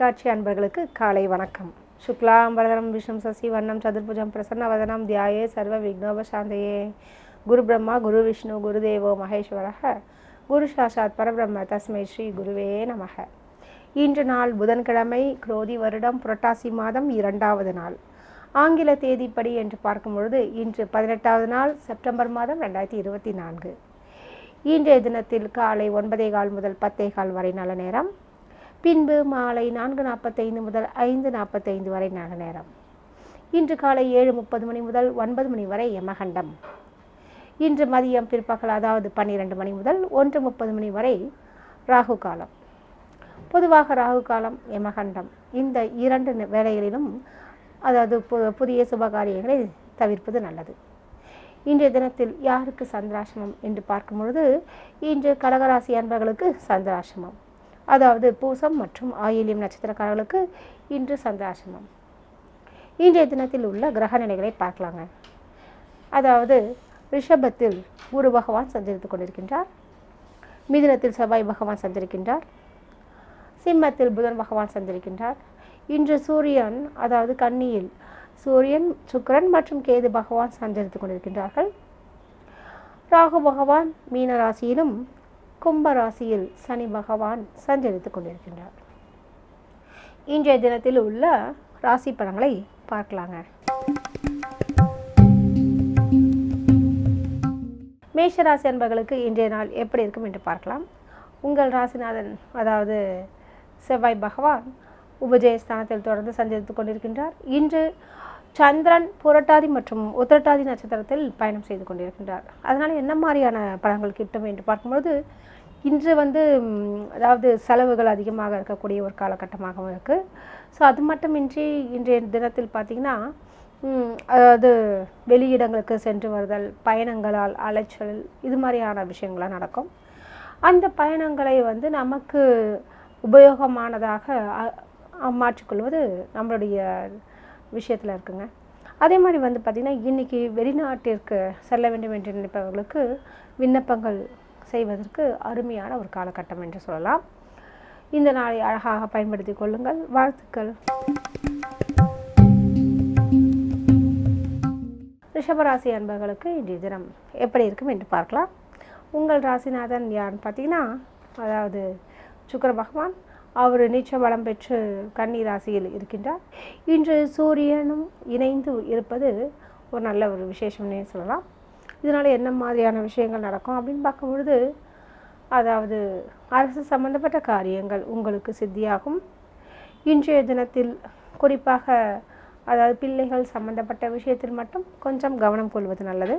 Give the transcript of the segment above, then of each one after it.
தொலைக்காட்சி அன்பர்களுக்கு காலை வணக்கம். சுக்லாம் வரதரம் விஷ்ணு சசி வண்ணம் சதுர்புஜம் பிரசன்ன வதனம் தியாயே சர்வ விக்னோபசாந்தையே குரு பிரம்மா குரு விஷ்ணு குருதேவோ மகேஸ்வரக குரு சாஷாத் பரபிரம்ம தஸ்மை ஸ்ரீ குருவே நமக. இன்று நாள் புதன்கிழமை குரோதி வருடம் புரட்டாசி மாதம் இரண்டாவது நாள். ஆங்கில தேதிப்படி என்று பார்க்கும் பொழுது இன்று பதினெட்டாவது நாள் செப்டம்பர் மாதம் ரெண்டாயிரத்தி இருபத்தி நான்கு. இன்றைய தினத்தில் காலை ஒன்பதே கால் முதல் பத்தே கால் வரை நல்ல நேரம். பின்பு மாலை நான்கு நாற்பத்தைந்து முதல் ஐந்து நாற்பத்தைந்து வரை நல்ல நேரம். இன்று காலை ஏழு முப்பது மணி முதல் ஒன்பது மணி வரை யமகண்டம். இன்று மதியம் பிற்பகல் அதாவது பன்னிரெண்டு மணி முதல் ஒன்று முப்பது மணி வரை ராகு காலம். பொதுவாக ராகு காலம் யமகண்டம். இந்த இரண்டு வேளைகளிலும் அதாவது பு- புதிய சுபகாரியங்களை தவிர்ப்பது நல்லது. இன்றைய தினத்தில் யாருக்கு சந்திராசிரமம் என்று பார்க்கும் பொழுது இன்று கடகராசி அன்பர்களுக்கு சந்திராசிரமம். அதாவது பூசம் மற்றும் ஆயில்யம் நட்சத்திரக்காரர்களுக்கு இன்று சந்தாசனம் இன்றைய தினத்தில் உள்ள கிரக நிலைகளை பார்க்கலாங்க. அதாவது ரிஷபத்தில் குரு பகவான் சஞ்சரித்து கொண்டிருக்கின்றார். மிதுனத்தில் செவ்வாய் பகவான் சஞ்சரிக்கின்றார். சிம்மத்தில் புதன் பகவான் சஞ்சரிக்கின்றார். இன்று சூரியன் அதாவது கன்னியில் சூரியன் சுக்கிரன் மற்றும் கேது பகவான் சஞ்சரித்து கொண்டிருக்கின்றார்கள். ராகு பகவான் மீன ராசியிலும் கும்ப ராசியில் சனி பகவான் சஞ்சரித்துக் கொண்டிருக்கின்றார். இன்றைய தினத்தில் உள்ள ராசி பலன்களை பார்க்கலாங்க. மேஷ ராசி அன்பர்களுக்கு இன்றைய நாள் எப்படி இருக்கும் என்று பார்க்கலாம். உங்கள் ராசிநாதன் அதாவது செவ்வாய் பகவான் உபஜயஸ்தானத்தில் தொடர்ந்து சஞ்சரித்துக் கொண்டிருக்கின்றார். இன்று சந்திரன் புரட்டாதி மற்றும் உத்திரட்டாதி நட்சத்திரத்தில் பயணம் செய்து கொண்டிருக்கின்றார். அதனால் என்ன மாதிரியான பலன்கள் கிட்டும் என்று பார்க்கும்பொழுது இன்று வந்து அதாவது செலவுகள் அதிகமாக இருக்கக்கூடிய ஒரு காலகட்டமாகவும் இருக்குது ஸோ அது மட்டுமின்றி இன்றைய தினத்தில் பார்த்திங்கன்னா அதாவது வெளியிடங்களுக்கு சென்று வருதல் பயணங்களால் அலைச்சல் இது மாதிரியான விஷயங்கள்லாம் நடக்கும். அந்த பயணங்களை வந்து நமக்கு உபயோகமானதாக மாற்றிக்கொள்வது நம்மளுடைய விஷயத்தில் இருக்குங்க. அதே மாதிரி வந்து பார்த்திங்கன்னா இன்றைக்கி வெளிநாட்டிற்கு செல்ல வேண்டும் என்று நினைப்பவர்களுக்கு விண்ணப்பங்கள் செய்வதற்கு அருமையான ஒரு காலகட்டம் என்று சொல்லலாம். இந்த நாளை அழகாக பயன்படுத்தி கொள்ளுங்கள். வாழ்த்துக்கள். ரிஷபராசி அன்பர்களுக்கு இன்றைய தினம் எப்படி இருக்கும் என்று பார்க்கலாம். உங்கள் ராசிநாதன் யாருன்னு பார்த்தீங்கன்னா அதாவது சுக்கர பகவான் அவர் நீச்ச பலம் பெற்று கன்னி ராசியில் இருக்கின்றார். இன்று சூரியனும் இணைந்து இருப்பது ஒரு நல்ல ஒரு விசேஷம்னே சொல்லலாம். இதனால் என்ன மாதிரியான விஷயங்கள் நடக்கும் அப்படின்னு பார்க்கும்பொழுது அதாவது அரசு சம்பந்தப்பட்ட காரியங்கள் உங்களுக்கு சித்தியாகும். இன்றைய தினத்தில் குறிப்பாக அதாவது பிள்ளைகள் சம்பந்தப்பட்ட விஷயத்தில் மட்டும் கொஞ்சம் கவனம் கொள்வது நல்லது.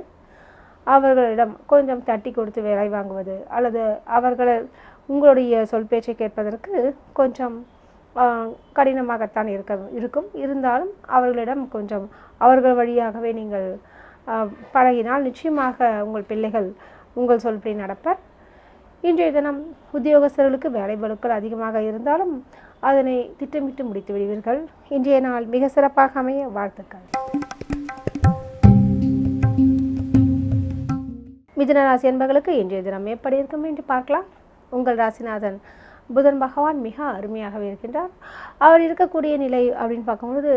அவர்களிடம் கொஞ்சம் தட்டி கொடுத்து வேலை வாங்குவது அல்லது அவர்களை உங்களுடைய சொல் பேச்சை கேட்பதற்கு கொஞ்சம் கடினமாகத்தான் இருக்க இருக்கும். இருந்தாலும் அவர்களிடம் கொஞ்சம் அவர்கள் வழியாகவே நீங்கள் பழகினால் நிச்சயமாக உங்கள் பிள்ளைகள் உங்கள் சொல்படி நடப்பர். இன்றைய தினம் உத்தியோகஸ்தர்களுக்கு வேலை பளுக்கள் அதிகமாக இருந்தாலும் அதனை திட்டமிட்டு முடித்து விடுவீர்கள். இன்றைய நாள் மிக சிறப்பாக அமைய வாழ்த்துக்கள். மிதுன ராசி என்பர்களுக்கு இன்றைய தினம் எப்படி இருக்கும் என்று பார்க்கலாம். உங்கள் ராசிநாதன். புதன் பகவான் மிக அருமையாகவே இருக்கின்றார். அவர் இருக்கக்கூடிய நிலை அப்படின்னு பார்க்கும்பொழுது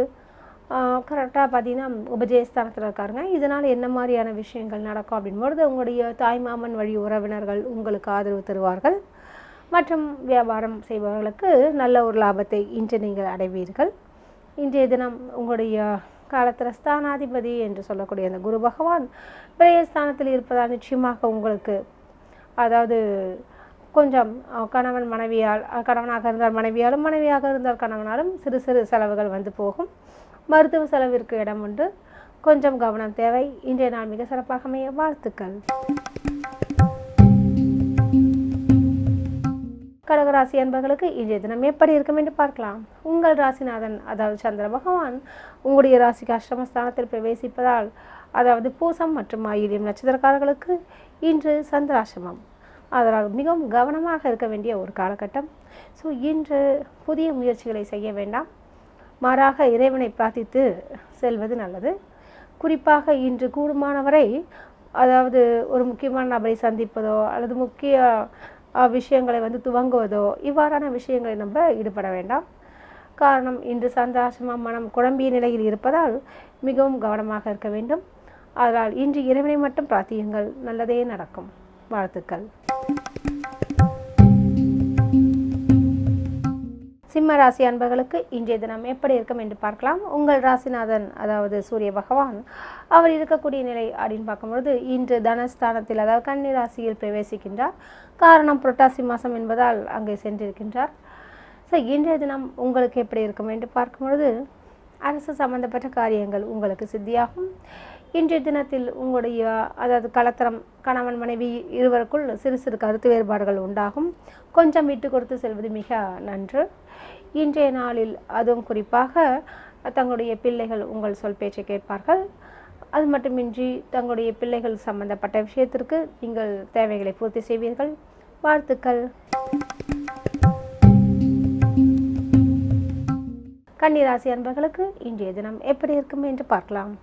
கரெக்டாக பார்த்தீங்கன்னா உபஜயஸ்தானத்தில் இருக்காருங்க. இதனால் என்ன மாதிரியான விஷயங்கள் நடக்கும் அப்படின்பொழுது உங்களுடைய தாய்மாமன் வழி உறவினர்கள் உங்களுக்கு ஆதரவு தருவார்கள். மற்றும் வியாபாரம் செய்பவர்களுக்கு நல்ல ஒரு லாபத்தை இன்று நீங்கள் அடைவீர்கள். இன்றைய தினம் உங்களுடைய காலத்தில் ஸ்தானாதிபதி என்று சொல்லக்கூடிய அந்த குரு பகவான் பிரயஸ்தானத்தில் இருப்பதால் நிச்சயமாக உங்களுக்கு அதாவது கொஞ்சம் கணவன் மனைவியால் கணவனாக இருந்தால் மனைவியாலும் மனைவியாக இருந்தால் கணவனாலும் சிறு சிறு செலவுகள் வந்து போகும். மருத்துவ செலவிற்கு இடம் உண்டு. கொஞ்சம் கவனம் தேவை. இன்றைய நாள் மிக சிறப்பாக அமைய வாழ்த்துக்கள். கடகராசி அன்பர்களுக்கு இன்றைய தினம் எப்படி இருக்கும் என்று பார்க்கலாம். உங்கள் ராசிநாதன் அதாவது சந்திர பகவான் உங்களுடைய ராசிக்கு அஷ்டமஸ்தானத்தில் பிரவேசிப்பதால் அதாவது பூசம் மற்றும் ஆயிலியம் நட்சத்திரக்காரர்களுக்கு இன்று சந்திராசிரமம் அதனால் மிகவும் கவனமாக இருக்க வேண்டிய ஒரு காலகட்டம். ஸோ இன்று புதிய முயற்சிகளை செய்ய வேண்டாம். மாறாக இறைவனை பிரார்த்தித்து செல்வது நல்லது. குறிப்பாக இன்று கூடுமானவரை அதாவது ஒரு முக்கியமான நபரை சந்திப்பதோ அல்லது முக்கிய விஷயங்களை வந்து துவங்குவதோ இவ்வாறான விஷயங்களை நம்ம ஈடுபட வேண்டாம். காரணம் இன்று சந்தாசமாக மனம் குழம்பிய நிலையில் இருப்பதால் மிகவும் கவனமாக இருக்க வேண்டும். அதனால் இன்று இறைவனை மட்டும் பிரார்த்தியுங்கள். நல்லதே நடக்கும். வாழ்த்துக்கள். சிம்ம ராசி அன்பர்களுக்கு இன்றைய தினம் எப்படி இருக்கும் என்று பார்க்கலாம். உங்கள் ராசிநாதன் அதாவது சூரிய பகவான் அவர் இருக்கக்கூடிய நிலை அப்படின்னு பார்க்கும்பொழுது இன்று தனஸ்தானத்தில் அதாவது கன்னி ராசியில் பிரவேசிக்கின்றார். காரணம் புரட்டாசி மாதம் என்பதால் அங்கே சென்றிருக்கின்றார். ஸோ இன்றைய தினம் உங்களுக்கு எப்படி இருக்கும் என்று பார்க்கும்பொழுது அரசு சம்பந்தப்பட்ட காரியங்கள் உங்களுக்கு சித்தியாகும். இன்றைய தினத்தில் உங்களுடைய அதாவது கலத்தரம் கணவன் மனைவி இருவருக்குள் சிறு சிறு கருத்து வேறுபாடுகள் உண்டாகும். கொஞ்சம் விட்டு கொடுத்து செல்வது மிக நன்று. இன்றைய நாளில் அதுவும் குறிப்பாக தங்களுடைய பிள்ளைகள் உங்கள் சொல் பேச்சை கேட்பார்கள். அது மட்டுமின்றி தங்களுடைய பிள்ளைகள் சம்பந்தப்பட்ட விஷயத்திற்கு நீங்கள் தேவைகளை பூர்த்தி செய்வீர்கள். வாழ்த்துக்கள். கன்னிராசி அன்பர்களுக்கு இன்றைய தினம் எப்படி இருக்கும் என்று பார்க்கலாம்.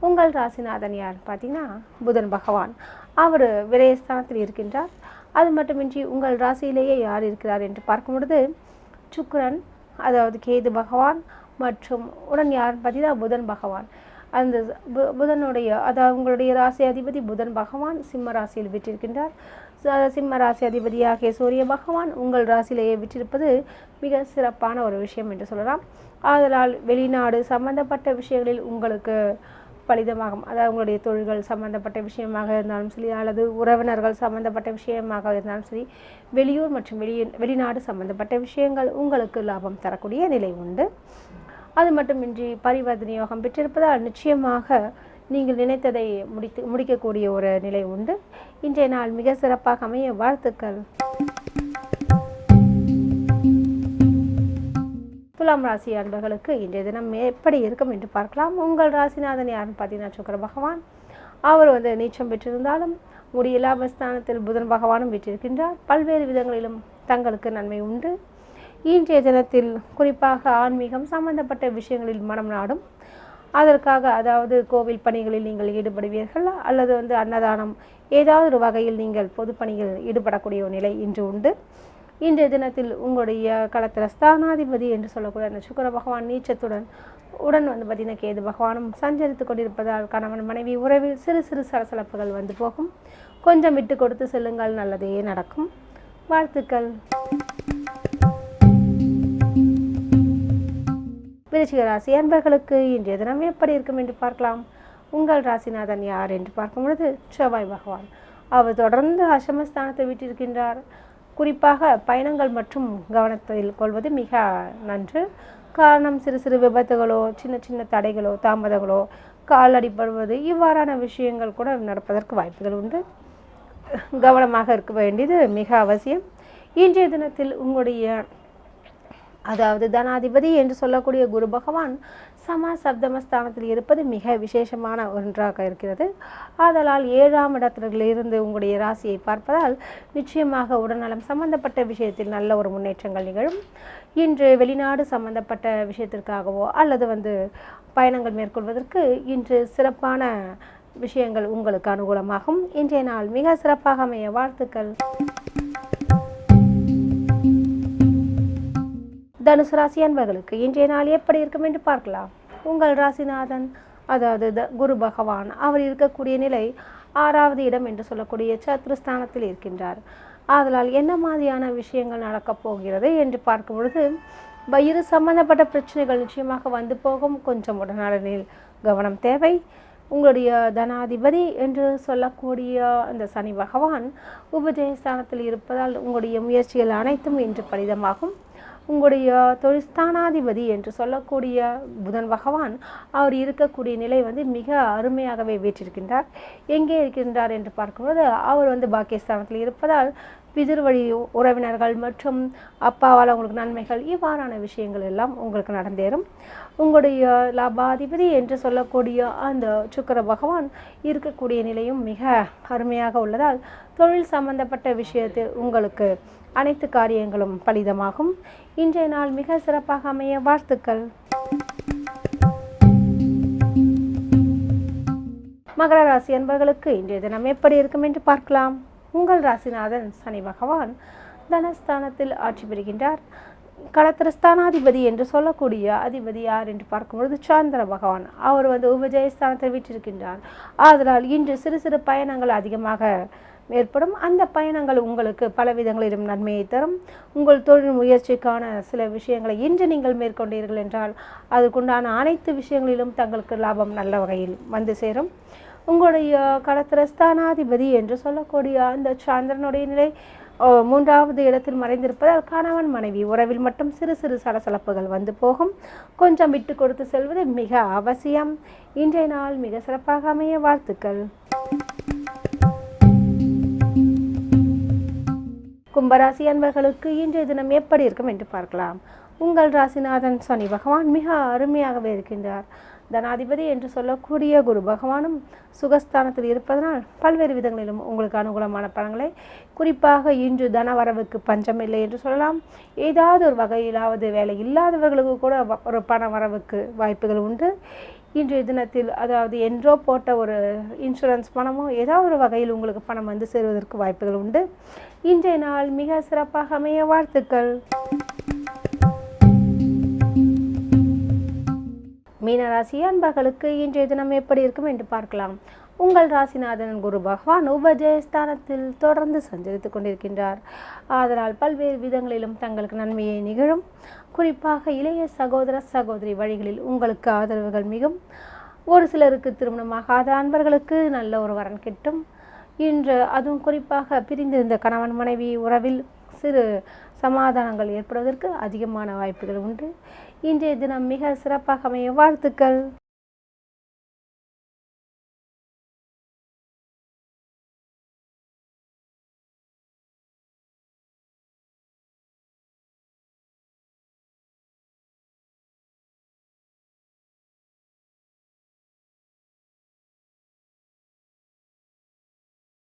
உங்கள் ராசிநாதன் யார்? பார்த்தீங்கன்னா புதன் பகவான். அவர் விரயஸ்தானத்தில் இருக்கின்றார். அது மட்டுமின்றி உங்கள் ராசியிலேயே யார் இருக்கிறார் என்று பார்க்கும் பொழுது சுக்கரன் அதாவது கேது பகவான் மற்றும் உடன் யார்? பார்த்தீங்கன்னா புதன் பகவான். அந்த பு- புதனுடைய அதாவது உங்களுடைய ராசி அதிபதி புதன் பகவான் சிம்ம ராசியில் விற்றிருக்கின்றார் சிம்ம ராசி அதிபதியாகிய சூரிய பகவான் உங்கள் ராசியிலேயே விற்றிருப்பது மிக சிறப்பான ஒரு விஷயம் என்று சொல்லலாம். ஆதலால் வெளிநாடு சம்பந்தப்பட்ட விஷயங்களில் உங்களுக்கு பலிதமாகும். அதாவது உங்களுடைய தொழில்கள் சம்பந்தப்பட்ட விஷயமாக இருந்தாலும் சரி அல்லது உறவினர்கள் சம்பந்தப்பட்ட விஷயமாக இருந்தாலும் சரி வெளியூர் மற்றும் வெளியே வெளிநாடு சம்பந்தப்பட்ட விஷயங்கள் உங்களுக்கு லாபம் தரக்கூடிய நிலை உண்டு. அது மட்டுமின்றி பரிவர்த்தனை யோகம் பெற்றிருப்பதால் நிச்சயமாக நீங்கள் நினைத்ததை முடித்து முடிக்கக்கூடிய ஒரு நிலை உண்டு. இன்றைய நாள் மிக சிறப்பாக அமைய வாழ்த்துக்கள். துலாம் ராசி அன்பர்களுக்கு இன்றைய தினம் எப்படி இருக்கும் என்று பார்க்கலாம். உங்கள் ராசிநாதன் யாருன்னு பார்த்தீங்கன்னா சுக்கர பகவான். அவர் வந்து நீச்சம் பெற்றிருந்தாலும் உடைய ஸ்தானத்தில் புதன் பகவானும் பெற்றிருக்கின்றார் பல்வேறு விதங்களிலும் தங்களுக்கு நன்மை உண்டு. இன்றைய தினத்தில் குறிப்பாக ஆன்மீகம் சம்பந்தப்பட்ட விஷயங்களில் மனம் நாடும். அதற்காக அதாவது கோவில் பணிகளில் நீங்கள் ஈடுபடுவீர்கள்? அல்லது வந்து அன்னதானம் ஏதாவது ஒரு வகையில் நீங்கள் பொதுப்பணியில் ஈடுபடக்கூடிய ஒரு நிலை இன்று உண்டு. இன்றைய தினத்தில் உங்களுடைய களத்தில் ஸ்தானாதிபதி என்று சொல்லக்கூடிய அந்த சுக்கர பகவான் நீச்சத்துடன் உடன் வந்து பார்த்தீங்கன்னா கேது பகவானும் சஞ்சரித்து கொண்டிருப்பதால் கணவன் மனைவி உறவில் சிறு சிறு சலசலப்புகள் வந்து போகும். கொஞ்சம் விட்டு கொடுத்து செல்லுங்கள் நல்லதே நடக்கும். வாழ்த்துக்கள். விருச்சிக ராசி அன்பர்களுக்கு இன்றைய தினம் எப்படி இருக்கும் என்று பார்க்கலாம். உங்கள் ராசிநாதன் யார் என்று பார்க்கும் பொழுது செவ்வாய் பகவான். அவர் தொடர்ந்து அசமஸ்தானத்தை விட்டிருக்கின்றார். குறிப்பாக பயணங்கள் மற்றும் கவனத்தில் கொள்வது மிக நன்று. காரணம் சிறு சிறு விபத்துகளோ சின்ன சின்ன தடைகளோ தாமதங்களோ கால் அடிபடுவது இவ்வாறான விஷயங்கள் கூட நடப்பதற்கு வாய்ப்புகள் உண்டு. கவனமாக இருக்க வேண்டியது மிக அவசியம். இன்றைய தினத்தில் உங்களுடைய அதாவது தனாதிபதி என்று சொல்லக்கூடிய குரு பகவான் சமா சப்தமஸ்தானத்தில் இருப்பது மிக விசேஷமான ஒன்றாக இருக்கிறது. ஆதலால் ஏழாம் இடத்திலிருந்து உங்களுடைய ராசியை பார்ப்பதால் நிச்சயமாக உடல்நலம் சம்பந்தப்பட்ட விஷயத்தில் நல்ல ஒரு முன்னேற்றங்கள் நிகழும். இன்று வெளிநாடு சம்பந்தப்பட்ட விஷயத்திற்காகவோ அல்லது வந்து பயணங்கள் மேற்கொள்வதற்கு இன்று சிறப்பான விஷயங்கள் உங்களுக்கு அனுகூலமாகும். இன்றைய நாள் மிக சிறப்பாக அமைய வாழ்த்துக்கள். தனுசு ராசி அன்பர்களுக்கு இன்றைய நாள் எப்படி இருக்கும் என்று பார்க்கலாம். உங்கள் ராசிநாதன் அதாவது த குரு பகவான் அவர் இருக்கக்கூடிய நிலை ஆறாவது இடம் என்று சொல்லக்கூடிய சத்ருஸ்தானத்தில் இருக்கின்றார். ஆதலால் என்ன மாதிரியான விஷயங்கள் நடக்கப் போகிறது என்று பார்க்கும் பொழுது வயிறு சம்பந்தப்பட்ட பிரச்சனைகள் நிச்சயமாக வந்து போகும். கொஞ்சம் உடனடனில் கவனம் தேவை. உங்களுடைய தனாதிபதி என்று சொல்லக்கூடிய அந்த சனி பகவான் உபஜயஸ்தானத்தில் இருப்பதால் உங்களுடைய முயற்சிகள் அனைத்தும் இன்று பலிதமாகும். உங்களுடைய தொழிற்ஸ்தானாதிபதி என்று சொல்லக்கூடிய புதன் பகவான் அவர் இருக்கக்கூடிய நிலை வந்து மிக அருமையாகவே வீற்றிருக்கின்றார். எங்கே இருக்கின்றார் என்று பார்க்கும்போது அவர் வந்து பாக்கியஸ்தானத்தில் இருப்பதால் பிதிர் வழி உறவினர்கள் மற்றும் அப்பாவால் உங்களுக்கு நன்மைகள் இவ்வாறான விஷயங்கள் எல்லாம் உங்களுக்கு நடந்தேறும். உங்களுடைய லாபாதிபதி என்று சொல்லக்கூடிய அந்த சுக்கிர பகவான் இருக்கக்கூடிய நிலையும் மிக அருமையாக உள்ளதால் தொழில் சம்பந்தப்பட்ட விஷயத்தில் உங்களுக்கு அனைத்து காரியங்களும் பலிதமாகும். இன்றைய நாள் மிக சிறப்பாக அமைய வாழ்த்துக்கள். மகர ராசி அன்பர்களுக்கு இன்றைய தினம் எப்படி இருக்கும் என்று பார்க்கலாம். உங்கள் ராசிநாதன் சனி பகவான் தனஸ்தானத்தில் ஆட்சி பெறுகின்றார் களத்திரஸ்தானாதிபதி என்று சொல்லக்கூடிய அதிபதி யார் என்று பார்க்கும்பொழுது சாந்திர பகவான். அவர் வந்து உபஜயஸ்தானத்தில் விட்டிருக்கின்றார் ஆதலால் இன்று சிறு சிறு பயணங்கள் அதிகமாக ஏற்படும். அந்த பயணங்கள் உங்களுக்கு பல விதங்களிலும் நன்மையை தரும். உங்கள் தொழில் முயற்சிக்கான சில விஷயங்களை இன்று நீங்கள் மேற்கொண்டீர்கள் என்றால் அதுக்குண்டான அனைத்து விஷயங்களிலும் தங்களுக்கு லாபம் நல்ல வகையில் வந்து சேரும். உங்களுடைய கடத்திரஸ்தானாதிபதி என்று சொல்லக்கூடிய அந்த சந்திரனுடைய நிலை ஓ, மூன்றாவது இடத்தில் மறைந்திருப்பதால் கணவன் மனைவி உறவில் மட்டும் சிறு சிறு சலசலப்புகள் வந்து போகும். கொஞ்சம் விட்டு கொடுத்து செல்வது மிக அவசியம். இன்றைய நாள் மிக சிறப்பாக அமைய வாழ்த்துக்கள். கும்பராசி அன்பர்களுக்கு இன்றைய தினம் எப்படி இருக்கும் என்று பார்க்கலாம். உங்கள் ராசிநாதன் சனி பகவான் மிக அருமையாகவே இருக்கின்றார். தனாதிபதி என்று சொல்லக்கூடிய குரு பகவானும் சுகஸ்தானத்தில் இருப்பதனால் பல்வேறு விதங்களிலும் உங்களுக்கு அனுகூலமான பலன்களை குறிப்பாக இன்று தன வரவுக்கு பஞ்சம் இல்லை என்று சொல்லலாம். ஏதாவது ஒரு வகையிலாவது வேலை இல்லாதவர்களுக்கு கூட வ- ஒரு பண வரவுக்கு வாய்ப்புகள் உண்டு. இன்றைய தினத்தில் அதாவது என்றோ போட்ட ஒரு இன்சூரன்ஸ் பணமோ ஏதாவது ஒரு வகையில் உங்களுக்கு பணம் வந்து சேருவதற்கு வாய்ப்புகள் உண்டு. இன்றைய நாள் மிக சிறப்பாக அமைய வாழ்த்துக்கள். மீனராசி அன்பர்களுக்கு இன்றைய தினம் எப்படி இருக்கும் என்று பார்க்கலாம். உங்கள் ராசிநாதன் குரு பகவான் உபஜயஸ்தானத்தில் தொடர்ந்து சஞ்சரித்து கொண்டிருக்கின்றார். ஆதலால் பல்வேறு விதங்களிலும் தங்களுக்கு நன்மையை நிகழும். குறிப்பாக இளைய சகோதர சகோதரி வழிகளில் உங்களுக்கு ஆதரவுகள் மிகும். ஒரு சிலருக்கு திருமணமாகாத அன்பர்களுக்கு நல்ல ஒரு வரன் கிட்டும். இன்று அதுவும் குறிப்பாக பிரிந்திருந்த கணவன் மனைவி உறவில் சிறு சமாதானங்கள் ஏற்படுவதற்கு அதிகமான வாய்ப்புகள் உண்டு. இன்றைய தினம் மிக சிறப்பாக அமைய வாழ்த்துக்கள்.